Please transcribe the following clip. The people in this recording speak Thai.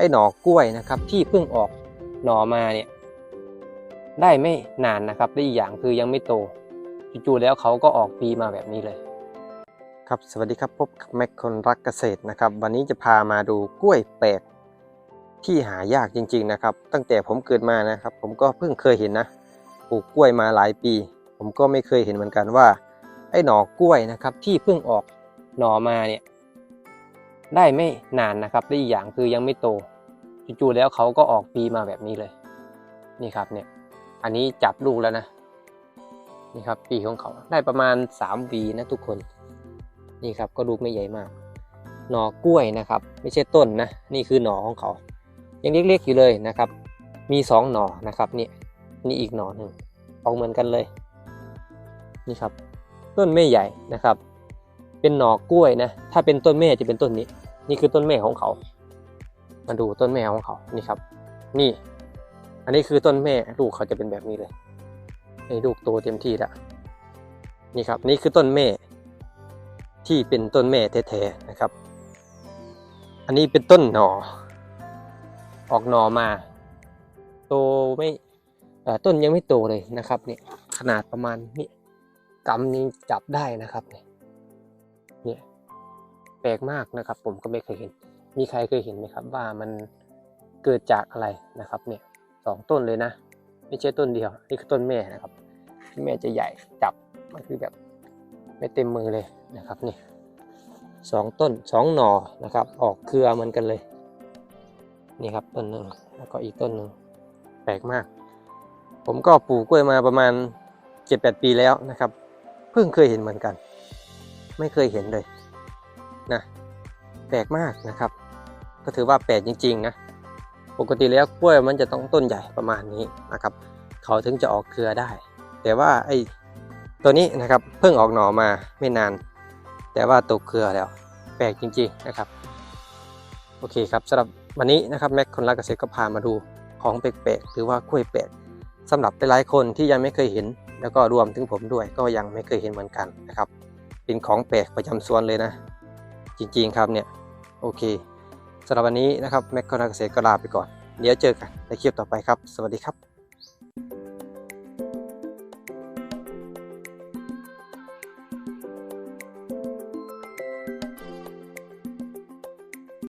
ไอ้หน่อกล้วยนะครับ ที่เพิ่งออกหน่อมาเนี่ยได้ไม่นานนะครับและอีกอย่างคือยังไม่โตจู่ๆแล้วเขาก็ออกปีมาแบบนี้เลย ครับสวัสดีครับพบกับแม็กคนรักเกษตรนะครับ วันนี้จะพามาดูกล้วยแปลกที่หายากจริง ๆนะครับ ตั้งแต่ผมเกิดมานะครับ ผมก็เพิ่งเคยเห็นนะปลูกกล้วยมาหลายปี ผมก็ไม่เคยเห็นเหมือนกันว่า ไอ้หน่อกล้วยนะครับ ที่เพิ่งออกหน่อมาเนี่ย ได้ไม่นานนะครับและอีกอย่างคือยังไม่โตจู่ๆแล้วเขาก็ออกปีมาแบบนี้เลย นี่ครับเนี่ย อันนี้จับลูกแล้วนะ นี่ครับปีของเขาได้ประมาณ3วีนะทุกคน นี่ครับก็ลูกไม่ใหญ่มาก หน่อกล้วยนะครับ ไม่ใช่ต้นนะ นี่คือหน่อของเขา ยังเล็กๆอยู่เลยนะครับ มีสองหน่อนะครับนี่นี่อีกหน่อหนึ่งออกเหมือนกันเลย นี่ครับ ต้นไม่ใหญ่นะครับ เป็นหน่อกล้วยนะ ถ้าเป็นต้นแม่จะเป็นต้นนี้ นี่คือต้นแม่ของเขา มาดูต้นแม่ของเขา นี่ครับ นี่ อันนี้คือต้นแม่ลูกเขาจะเป็นแบบนี้เลยนี่ลูกโตเต็มที่แล้ว นี่ครับ นี่คือต้นแม่ ที่เป็นต้นแม่แท้ๆนะครับ อันนี้เป็นต้นหน่อ ออกหน่อมา โตไม่ต้นยังไม่โตเลยนะครับเนี่ยขนาดประมาณนี้กำยังจับได้นะครับนี่ยเนี่ย แปลกมากนะครับ ผมก็ไม่เคยเห็น มีใครเคยเห็นไหมครับ ว่ามันเกิดจากอะไรนะครับเนี่ยสองต้นเลยนะ ไม่ใช่ต้นเดียวนี่คือต้นแม่นะครับที่แม่จะใหญ่จับมันคือแบบไม่เต็มมือเลยนะครับนี่สองต้นสองหน่อนะครับ ออกเครือเหมือนกันเลยนี่ครับต้นหนึ่งแล้วก็อีกต้นหนึ่งแปลกมาก ผมก็ปลูกกล้วยมาประมาณเจ็ดแปดปีแล้วนะครับ เพิ่งเคยเห็นเหมือนกัน ไม่เคยเห็นเลย ปลกมากนะครับ ก็ถือว่าแปลกจริงๆนะปกติแล้วกล้วยมันจะต้องต้นใหญ่ประมาณนี้นะครับ เขาถึงจะออกเครือได้ แต่ว่าไอ้ตัวนี้นะครับเพิ่งออกหน่อมาไม่นาน แต่ว่าตกเครือแล้ว แปลกจริงๆนะครับ โอเคครับสำหรับวันนี้นะครับแม็กคนรักเกษตรก็พามาดูของแปลกๆหรือว่ากล้วยแปลกสำหรับหลายๆคนที่ยังไม่เคยเห็น แล้วก็รวมถึงผมด้วยก็ยังไม่เคยเห็นเหมือนกันนะครับ เป็นของแปลกประจำสวนเลยนะ จริงๆครับเนี่ย โอเคสำหรับวันนี้นะครับแม็กคนรักเกษตรก็ลาไปก่อน เดี๋ยวเจอกันในคลิปต่อไปครับ สวัสดีครับ